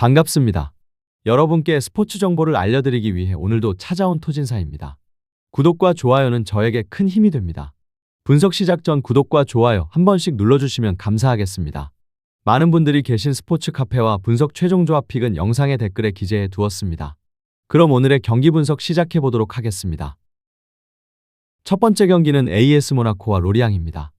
반갑습니다. 여러분께 스포츠 정보를 알려드리기 위해 오늘도 찾아온 토진사입니다. 구독과 좋아요는 저에게 큰 힘이 됩니다. 분석 시작 전 구독과 좋아요 한 번씩 눌러주시면 감사하겠습니다. 많은 분들이 계신 스포츠 카페와 분석 최종 조합 픽은 영상의 댓글에 기재해 두었습니다. 그럼 오늘의 경기 분석 시작해 보도록 하겠습니다. 첫 번째 경기는 AS 모나코와 로리앙입니다.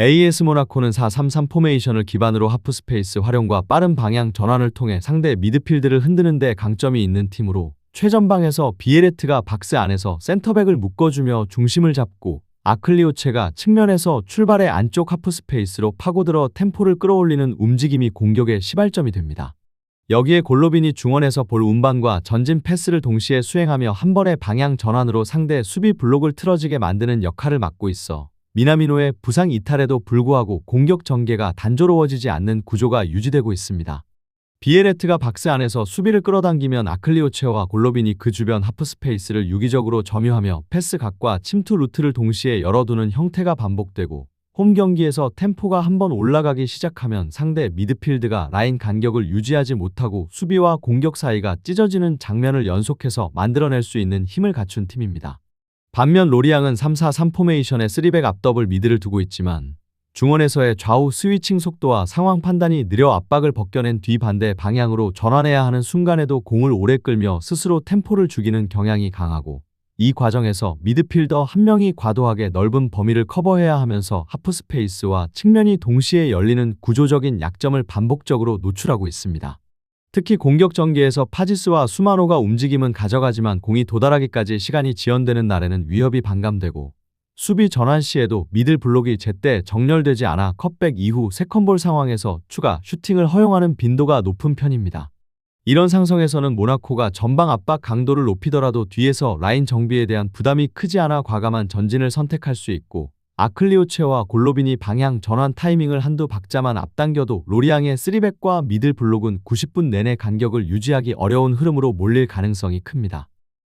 AS 모나코는 4-3-3 포메이션을 기반으로 하프스페이스 활용과 빠른 방향 전환을 통해 상대 미드필드를 흔드는 데 강점이 있는 팀으로 최전방에서 비에레트가 박스 안에서 센터백을 묶어주며 중심을 잡고 아클리오체가 측면에서 출발의 안쪽 하프스페이스로 파고들어 템포를 끌어올리는 움직임이 공격의 시발점이 됩니다. 여기에 골로빈이 중원에서 볼 운반과 전진 패스를 동시에 수행하며 한 번의 방향 전환으로 상대 수비 블록을 틀어지게 만드는 역할을 맡고 있어 미나미노의 부상 이탈에도 불구하고 공격 전개가 단조로워지지 않는 구조가 유지되고 있습니다. 비에레트가 박스 안에서 수비를 끌어당기면 아클리오체와 골로빈이 그 주변 하프스페이스를 유기적으로 점유하며 패스 각과 침투 루트를 동시에 열어두는 형태가 반복되고 홈 경기에서 템포가 한번 올라가기 시작하면 상대 미드필드가 라인 간격을 유지하지 못하고 수비와 공격 사이가 찢어지는 장면을 연속해서 만들어낼 수 있는 힘을 갖춘 팀입니다. 반면 로리앙은 3-4-3 포메이션의 3백 앞더블 미드를 두고 있지만 중원에서의 좌우 스위칭 속도와 상황 판단이 느려 압박을 벗겨낸 뒤 반대 방향으로 전환해야 하는 순간에도 공을 오래 끌며 스스로 템포를 죽이는 경향이 강하고 이 과정에서 미드필더 한 명이 과도하게 넓은 범위를 커버해야 하면서 하프스페이스와 측면이 동시에 열리는 구조적인 약점을 반복적으로 노출하고 있습니다. 특히 공격 전개에서 파지스와 수마노가 움직임은 가져가지만 공이 도달하기까지 시간이 지연되는 날에는 위협이 반감되고 수비 전환 시에도 미들 블록이 제때 정렬되지 않아 컷백 이후 세컨볼 상황에서 추가 슈팅을 허용하는 빈도가 높은 편입니다. 이런 상성에서는 모나코가 전방 압박 강도를 높이더라도 뒤에서 라인 정비에 대한 부담이 크지 않아 과감한 전진을 선택할 수 있고 아클리오체와 골로빈이 방향 전환 타이밍을 한두 박자만 앞당겨도 로리앙의 3백과 미들 블록은 90분 내내 간격을 유지하기 어려운 흐름으로 몰릴 가능성이 큽니다.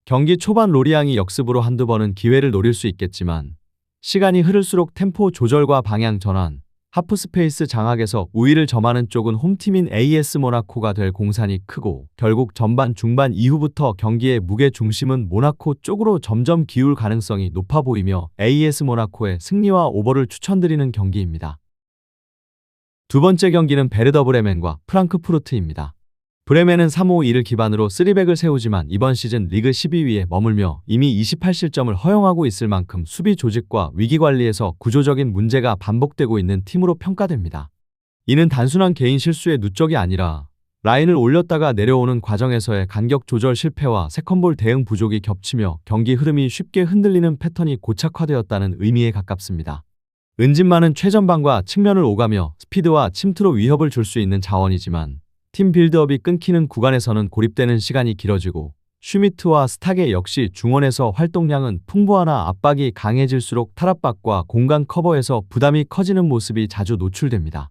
경기 초반 로리앙이 역습으로 한두 번은 기회를 노릴 수 있겠지만 시간이 흐를수록 템포 조절과 방향 전환, 하프스페이스 장악에서 우위를 점하는 쪽은 홈팀인 AS 모나코가 될 공산이 크고 결국 전반 중반 이후부터 경기의 무게 중심은 모나코 쪽으로 점점 기울 가능성이 높아 보이며 AS 모나코의 승리와 오버를 추천드리는 경기입니다. 두 번째 경기는 베르더 브레멘과 프랑크푸르트입니다. 브레멘은 3-5-2를 기반으로 3백을 세우지만 이번 시즌 리그 12위에 머물며 이미 28실점을 허용하고 있을 만큼 수비 조직과 위기 관리에서 구조적인 문제가 반복되고 있는 팀으로 평가됩니다. 이는 단순한 개인 실수의 누적이 아니라 라인을 올렸다가 내려오는 과정에서의 간격 조절 실패와 세컨볼 대응 부족이 겹치며 경기 흐름이 쉽게 흔들리는 패턴이 고착화되었다는 의미에 가깝습니다. 은진만은 최전방과 측면을 오가며 스피드와 침투로 위협을 줄 수 있는 자원이지만 팀 빌드업이 끊기는 구간에서는 고립되는 시간이 길어지고 슈미트와 스타게 역시 중원에서 활동량은 풍부하나 압박이 강해질수록 탈압박과 공간 커버에서 부담이 커지는 모습이 자주 노출됩니다.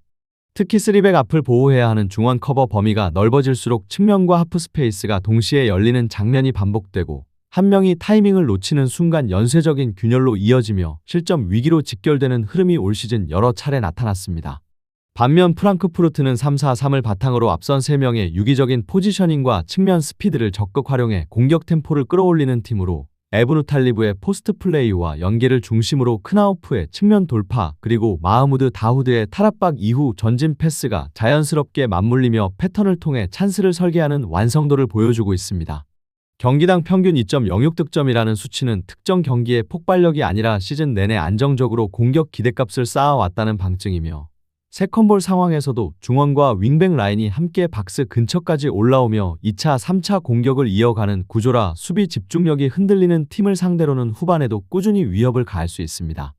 특히 3백 앞을 보호해야 하는 중원 커버 범위가 넓어질수록 측면과 하프 스페이스가 동시에 열리는 장면이 반복되고 한 명이 타이밍을 놓치는 순간 연쇄적인 균열로 이어지며 실점 위기로 직결되는 흐름이 올 시즌 여러 차례 나타났습니다. 반면 프랑크푸르트는 3-4-3을 바탕으로 앞선 3명의 유기적인 포지셔닝과 측면 스피드를 적극 활용해 공격 템포를 끌어올리는 팀으로 에브누탈리브의 포스트 플레이와 연계를 중심으로 크나우프의 측면 돌파 그리고 마흐무드 다후드의 탈압박 이후 전진 패스가 자연스럽게 맞물리며 패턴을 통해 찬스를 설계하는 완성도를 보여주고 있습니다. 경기당 평균 2.06득점이라는 수치는 특정 경기의 폭발력이 아니라 시즌 내내 안정적으로 공격 기대값을 쌓아왔다는 방증이며 세컨볼 상황에서도 중원과 윙백 라인이 함께 박스 근처까지 올라오며 2차, 3차 공격을 이어가는 구조라 수비 집중력이 흔들리는 팀을 상대로는 후반에도 꾸준히 위협을 가할 수 있습니다.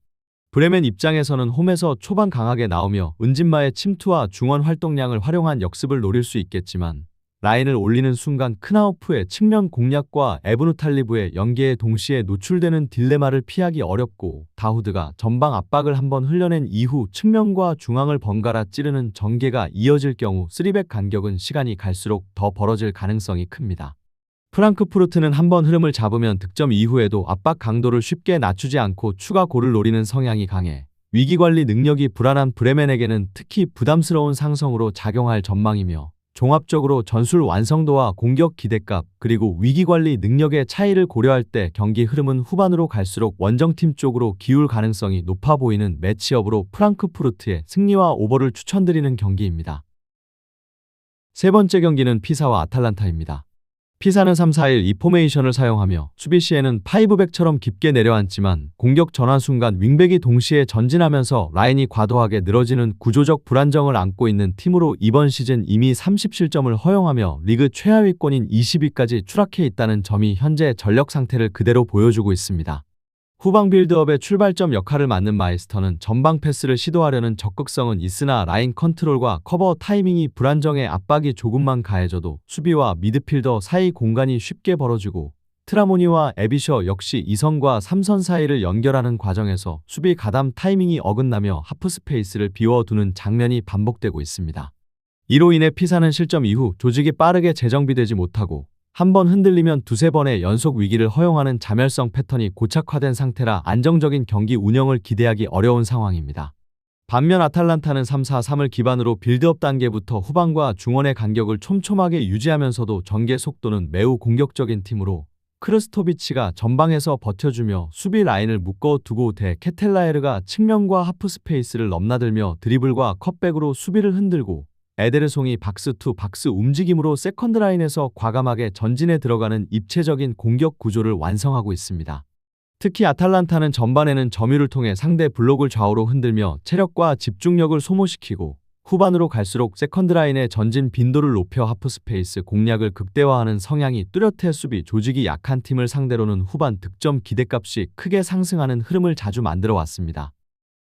브레멘 입장에서는 홈에서 초반 강하게 나오며 은진마의 침투와 중원 활동량을 활용한 역습을 노릴 수 있겠지만 라인을 올리는 순간 크나우프의 측면 공략과 에브누탈리브의 연계에 동시에 노출되는 딜레마를 피하기 어렵고 다우드가 전방 압박을 한번 흘려낸 이후 측면과 중앙을 번갈아 찌르는 전개가 이어질 경우 3백 간격은 시간이 갈수록 더 벌어질 가능성이 큽니다. 프랑크푸르트는 한번 흐름을 잡으면 득점 이후에도 압박 강도를 쉽게 낮추지 않고 추가 골을 노리는 성향이 강해 위기관리 능력이 불안한 브레멘에게는 특히 부담스러운 상성으로 작용할 전망이며 종합적으로 전술 완성도와 공격 기대값 그리고 위기 관리 능력의 차이를 고려할 때 경기 흐름은 후반으로 갈수록 원정팀 쪽으로 기울 가능성이 높아 보이는 매치업으로 프랑크푸르트의 승리와 오버를 추천드리는 경기입니다. 세 번째 경기는 피사와 아탈란타입니다. 피사는 3-4-1 이 포메이션을 사용하며 수비 시에는 파이브백처럼 깊게 내려앉지만 공격 전환 순간 윙백이 동시에 전진하면서 라인이 과도하게 늘어지는 구조적 불안정을 안고 있는 팀으로 이번 시즌 이미 30실점을 허용하며 리그 최하위권인 20위까지 추락해 있다는 점이 현재 전력 상태를 그대로 보여주고 있습니다. 후방 빌드업의 출발점 역할을 맡는 마이스터는 전방 패스를 시도하려는 적극성은 있으나 라인 컨트롤과 커버 타이밍이 불안정해 압박이 조금만 가해져도 수비와 미드필더 사이 공간이 쉽게 벌어지고 트라모니와 에비셔 역시 2선과 3선 사이를 연결하는 과정에서 수비 가담 타이밍이 어긋나며 하프 스페이스를 비워두는 장면이 반복되고 있습니다. 이로 인해 피사는 실점 이후 조직이 빠르게 재정비되지 못하고 한 번 흔들리면 두세 번의 연속 위기를 허용하는 자멸성 패턴이 고착화된 상태라 안정적인 경기 운영을 기대하기 어려운 상황입니다. 반면 아탈란타는 3-4-3을 기반으로 빌드업 단계부터 후방과 중원의 간격을 촘촘하게 유지하면서도 전개 속도는 매우 공격적인 팀으로 크르스토비치가 전방에서 버텨주며 수비 라인을 묶어두고 대 케텔라에르가 측면과 하프 스페이스를 넘나들며 드리블과 컷백으로 수비를 흔들고 에데르송이 박스 투 박스 움직임으로 세컨드 라인에서 과감하게 전진에 들어가는 입체적인 공격 구조를 완성하고 있습니다. 특히 아탈란타는 전반에는 점유를 통해 상대 블록을 좌우로 흔들며 체력과 집중력을 소모시키고 후반으로 갈수록 세컨드 라인의 전진 빈도를 높여 하프 스페이스 공략을 극대화하는 성향이 뚜렷해 수비 조직이 약한 팀을 상대로는 후반 득점 기대값이 크게 상승하는 흐름을 자주 만들어 왔습니다.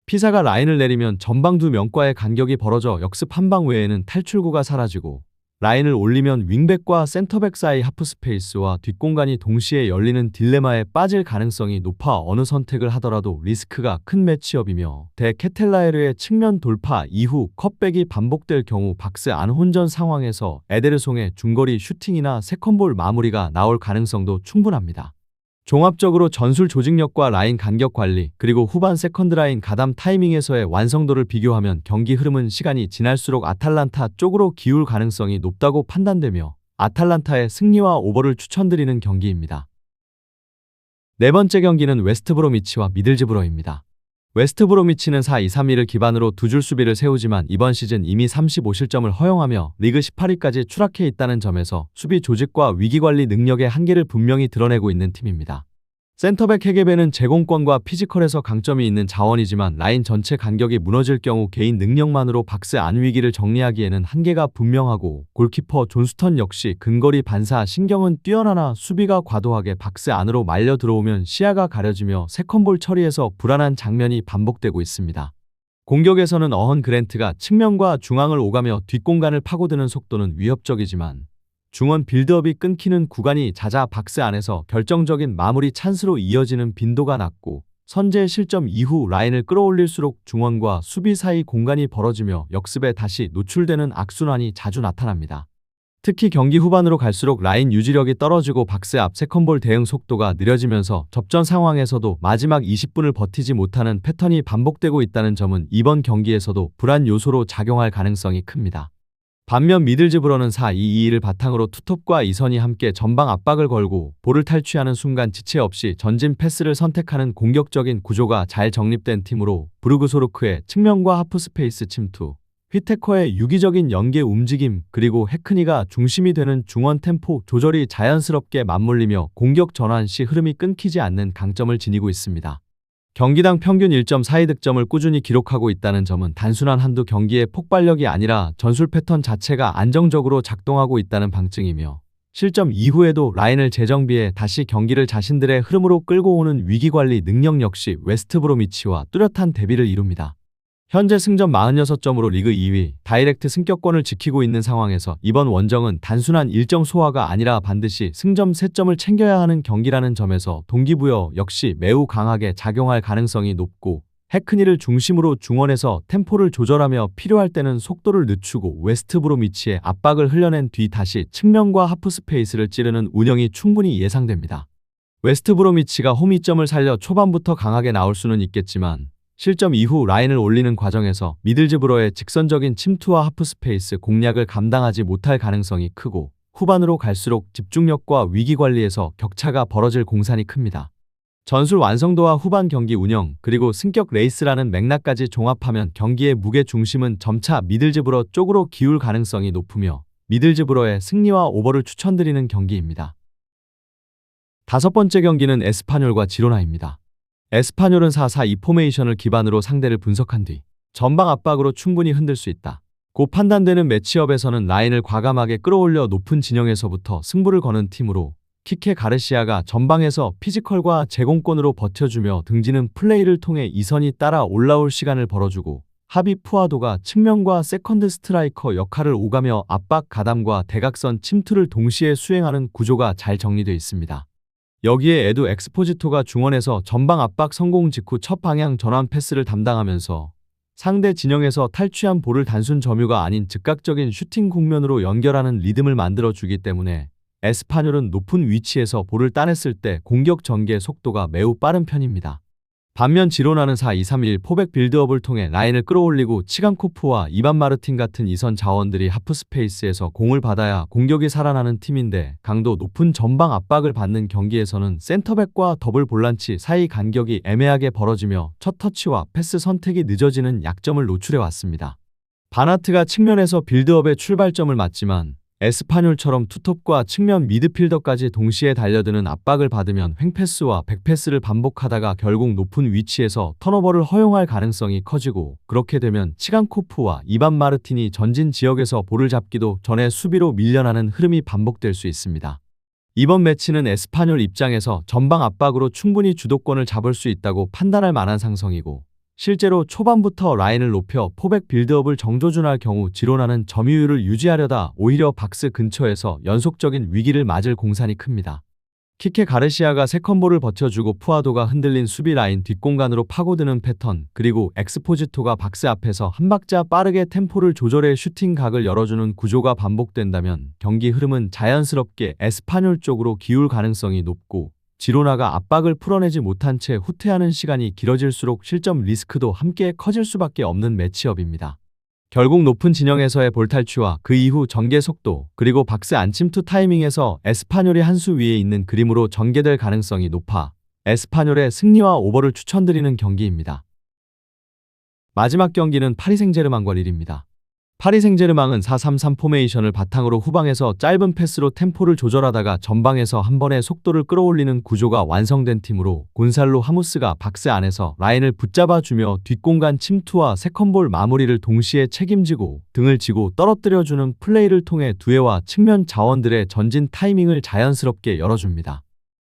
피사가 라인을 내리면 전방 두 명과의 간격이 벌어져 역습 한 방 외에는 탈출구가 사라지고 라인을 올리면 윙백과 센터백 사이 하프 스페이스와 뒷공간이 동시에 열리는 딜레마에 빠질 가능성이 높아 어느 선택을 하더라도 리스크가 큰 매치업이며 대 케텔라에르의 측면 돌파 이후 컷백이 반복될 경우 박스 안 혼전 상황에서 에데르송의 중거리 슈팅이나 세컨볼 마무리가 나올 가능성도 충분합니다. 종합적으로 전술 조직력과 라인 간격 관리, 그리고 후반 세컨드 라인 가담 타이밍에서의 완성도를 비교하면 경기 흐름은 시간이 지날수록 아탈란타 쪽으로 기울 가능성이 높다고 판단되며 아탈란타의 승리와 오버를 추천드리는 경기입니다. 네 번째 경기는 웨스트브로미치와 미들즈브로입니다. 웨스트 브로미치는 4-2-3-1을 기반으로 두 줄 수비를 세우지만 이번 시즌 이미 35실점을 허용하며 리그 18위까지 추락해 있다는 점에서 수비 조직과 위기관리 능력의 한계를 분명히 드러내고 있는 팀입니다. 센터백 헤게베는 제공권과 피지컬에서 강점이 있는 자원이지만 라인 전체 간격이 무너질 경우 개인 능력만으로 박스 안 위기를 정리하기에는 한계가 분명하고 골키퍼 존스턴 역시 근거리 반사 신경은 뛰어나나 수비가 과도하게 박스 안으로 말려 들어오면 시야가 가려지며 세컨볼 처리에서 불안한 장면이 반복되고 있습니다. 공격에서는 어헌 그랜트가 측면과 중앙을 오가며 뒷공간을 파고드는 속도는 위협적이지만 중원 빌드업이 끊기는 구간이 잦아 박스 안에서 결정적인 마무리 찬스로 이어지는 빈도가 낮고 선제 실점 이후 라인을 끌어올릴수록 중원과 수비 사이 공간이 벌어지며 역습에 다시 노출되는 악순환이 자주 나타납니다. 특히 경기 후반으로 갈수록 라인 유지력이 떨어지고 박스 앞 세컨볼 대응 속도가 느려지면서 접전 상황에서도 마지막 20분을 버티지 못하는 패턴이 반복되고 있다는 점은 이번 경기에서도 불안 요소로 작용할 가능성이 큽니다. 반면 미들즈브로는 4-2-2를 바탕으로 투톱과 이선이 함께 전방 압박을 걸고 볼을 탈취하는 순간 지체 없이 전진 패스를 선택하는 공격적인 구조가 잘 정립된 팀으로 브루그소르크의 측면과 하프 스페이스 침투, 휘테커의 유기적인 연계 움직임 그리고 헤크니가 중심이 되는 중원 템포 조절이 자연스럽게 맞물리며 공격 전환 시 흐름이 끊기지 않는 강점을 지니고 있습니다. 경기당 평균 1.42득점을 꾸준히 기록하고 있다는 점은 단순한 한두 경기의 폭발력이 아니라 전술 패턴 자체가 안정적으로 작동하고 있다는 방증이며 실점 이후에도 라인을 재정비해 다시 경기를 자신들의 흐름으로 끌고 오는 위기관리 능력 역시 웨스트브로미치와 뚜렷한 대비를 이룹니다. 현재 승점 46점으로 리그 2위, 다이렉트 승격권을 지키고 있는 상황에서 이번 원정은 단순한 일정 소화가 아니라 반드시 승점 3점을 챙겨야 하는 경기라는 점에서 동기부여 역시 매우 강하게 작용할 가능성이 높고 해크니를 중심으로 중원에서 템포를 조절하며 필요할 때는 속도를 늦추고 웨스트브로미치의 압박을 흘려낸 뒤 다시 측면과 하프 스페이스를 찌르는 운영이 충분히 예상됩니다. 웨스트브로미치가 홈이점을 살려 초반부터 강하게 나올 수는 있겠지만 실점 이후 라인을 올리는 과정에서 미들즈브로의 직선적인 침투와 하프스페이스 공략을 감당하지 못할 가능성이 크고 후반으로 갈수록 집중력과 위기 관리에서 격차가 벌어질 공산이 큽니다. 전술 완성도와 후반 경기 운영 그리고 승격 레이스라는 맥락까지 종합하면 경기의 무게 중심은 점차 미들즈브로 쪽으로 기울 가능성이 높으며 미들즈브로의 승리와 오버를 추천드리는 경기입니다. 다섯 번째 경기는 에스파뇰과 지로나입니다. 에스파뇰은 4-4-2 포메이션을 기반으로 상대를 분석한 뒤 전방 압박으로 충분히 흔들 수 있다. 고 판단되는 매치업에서는 라인을 과감하게 끌어올려 높은 진영에서부터 승부를 거는 팀으로 키케 가르시아가 전방에서 피지컬과 제공권으로 버텨주며 등지는 플레이를 통해 이선이 따라 올라올 시간을 벌어주고 하비 푸아도가 측면과 세컨드 스트라이커 역할을 오가며 압박 가담과 대각선 침투를 동시에 수행하는 구조가 잘 정리되어 있습니다. 여기에 에두 엑스포지토가 중원에서 전방 압박 성공 직후 첫 방향 전환 패스를 담당하면서 상대 진영에서 탈취한 볼을 단순 점유가 아닌 즉각적인 슈팅 국면으로 연결하는 리듬을 만들어주기 때문에 에스파뇰은 높은 위치에서 볼을 따냈을 때 공격 전개 속도가 매우 빠른 편입니다. 반면 지로나는 4-2-3-1 포백 빌드업을 통해 라인을 끌어올리고 치간코프와 이반 마르틴 같은 이선 자원들이 하프스페이스에서 공을 받아야 공격이 살아나는 팀인데 강도 높은 전방 압박을 받는 경기에서는 센터백과 더블 볼란치 사이 간격이 애매하게 벌어지며 첫 터치와 패스 선택이 늦어지는 약점을 노출해 왔습니다. 바나트가 측면에서 빌드업의 출발점을 맞지만 에스파뇰처럼 투톱과 측면 미드필더까지 동시에 달려드는 압박을 받으면 횡패스와 백패스를 반복하다가 결국 높은 위치에서 턴오버를 허용할 가능성이 커지고 그렇게 되면 치간코프와 이반 마르틴이 전진 지역에서 볼을 잡기도 전에 수비로 밀려나는 흐름이 반복될 수 있습니다. 이번 매치는 에스파뇰 입장에서 전방 압박으로 충분히 주도권을 잡을 수 있다고 판단할 만한 상성이고 실제로 초반부터 라인을 높여 포백 빌드업을 정조준할 경우 지로나는 점유율을 유지하려다 오히려 박스 근처에서 연속적인 위기를 맞을 공산이 큽니다. 키케 가르시아가 세컨볼을 버텨주고 푸아도가 흔들린 수비 라인 뒷공간으로 파고드는 패턴 그리고 엑스포지토가 박스 앞에서 한 박자 빠르게 템포를 조절해 슈팅 각을 열어주는 구조가 반복된다면 경기 흐름은 자연스럽게 에스파뇰 쪽으로 기울 가능성이 높고 지로나가 압박을 풀어내지 못한 채 후퇴하는 시간이 길어질수록 실점 리스크도 함께 커질 수밖에 없는 매치업입니다. 결국 높은 진영에서의 볼 탈취와 그 이후 전개 속도 그리고 박스 안침투 타이밍에서 에스파뇰이 한 수 위에 있는 그림으로 전개될 가능성이 높아 에스파뇰의 승리와 오버를 추천드리는 경기입니다. 마지막 경기는 파리 생제르맹과 릴입니다. 파리 생제르맹은 4-3-3 포메이션을 바탕으로 후방에서 짧은 패스로 템포를 조절하다가 전방에서 한 번에 속도를 끌어올리는 구조가 완성된 팀으로 곤살로 하무스가 박스 안에서 라인을 붙잡아주며 뒷공간 침투와 세컨볼 마무리를 동시에 책임지고 등을 지고 떨어뜨려주는 플레이를 통해 두에와 측면 자원들의 전진 타이밍을 자연스럽게 열어줍니다.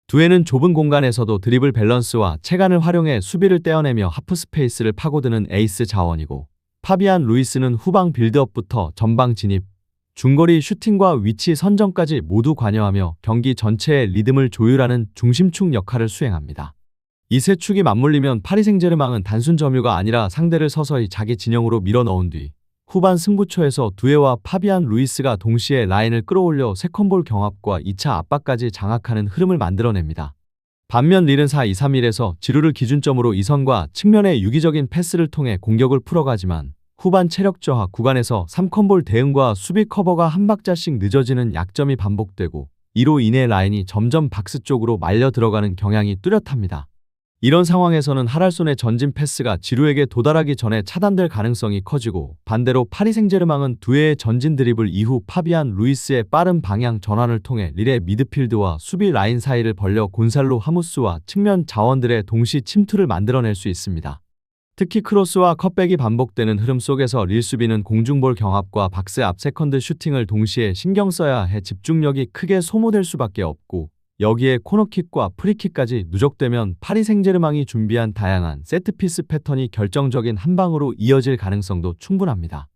두에는 좁은 공간에서도 드리블 밸런스와 체간을 활용해 수비를 떼어내며 하프 스페이스를 파고드는 에이스 자원이고 파비안 루이스는 후방 빌드업부터 전방 진입, 중거리 슈팅과 위치 선정까지 모두 관여하며 경기 전체의 리듬을 조율하는 중심축 역할을 수행합니다. 이 세 축이 맞물리면 파리 생제르맹은 단순 점유가 아니라 상대를 서서히 자기 진영으로 밀어넣은 뒤 후반 승부처에서 두에와 파비안 루이스가 동시에 라인을 끌어올려 세컨볼 경합과 2차 압박까지 장악하는 흐름을 만들어냅니다. 반면 릴은 4-2-3-1에서 지루를 기준점으로 이선과 측면의 유기적인 패스를 통해 공격을 풀어가지만 후반 체력 저하 구간에서 3컴볼 대응과 수비 커버가 한 박자씩 늦어지는 약점이 반복되고 이로 인해 라인이 점점 박스 쪽으로 말려 들어가는 경향이 뚜렷합니다. 이런 상황에서는 하랄손의 전진 패스가 지루에게 도달하기 전에 차단될 가능성이 커지고 반대로 파리 생제르맹은 두 회의 전진 드리블 이후 파비안 루이스의 빠른 방향 전환을 통해 릴의 미드필드와 수비 라인 사이를 벌려 곤살로 하무스와 측면 자원들의 동시 침투를 만들어낼 수 있습니다. 특히 크로스와 컷백이 반복되는 흐름 속에서 릴 수비는 공중볼 경합과 박스 앞 세컨드 슈팅을 동시에 신경 써야 해 집중력이 크게 소모될 수밖에 없고 여기에 코너킥과 프리킥까지 누적되면 파리 생제르맹이 준비한 다양한 세트피스 패턴이 결정적인 한 방으로 이어질 가능성도 충분합니다.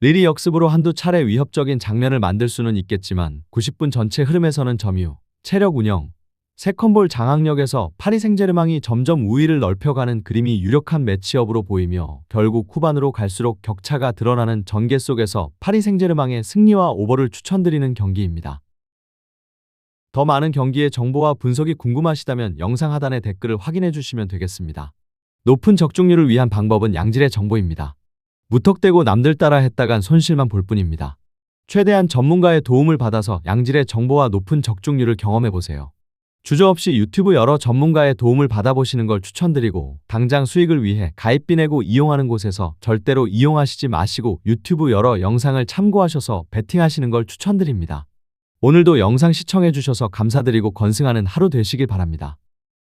릴이 역습으로 한두 차례 위협적인 장면을 만들 수는 있겠지만 90분 전체 흐름에서는 점유, 체력 운영, 세컨볼 장악력에서 파리 생제르맹이 점점 우위를 넓혀가는 그림이 유력한 매치업으로 보이며 결국 후반으로 갈수록 격차가 드러나는 전개 속에서 파리 생제르맹의 승리와 오버를 추천드리는 경기입니다. 더 많은 경기의 정보와 분석이 궁금하시다면 영상 하단의 댓글을 확인해 주시면 되겠습니다. 높은 적중률을 위한 방법은 양질의 정보입니다. 무턱대고 남들 따라 했다간 손실만 볼 뿐입니다. 최대한 전문가의 도움을 받아서 양질의 정보와 높은 적중률을 경험해 보세요. 주저 없이 유튜브 여러 전문가의 도움을 받아보시는 걸 추천드리고 당장 수익을 위해 가입비 내고 이용하는 곳에서 절대로 이용하시지 마시고 유튜브 여러 영상을 참고하셔서 베팅하시는 걸 추천드립니다. 오늘도 영상 시청해 주셔서 감사드리고 건승하는 하루 되시길 바랍니다.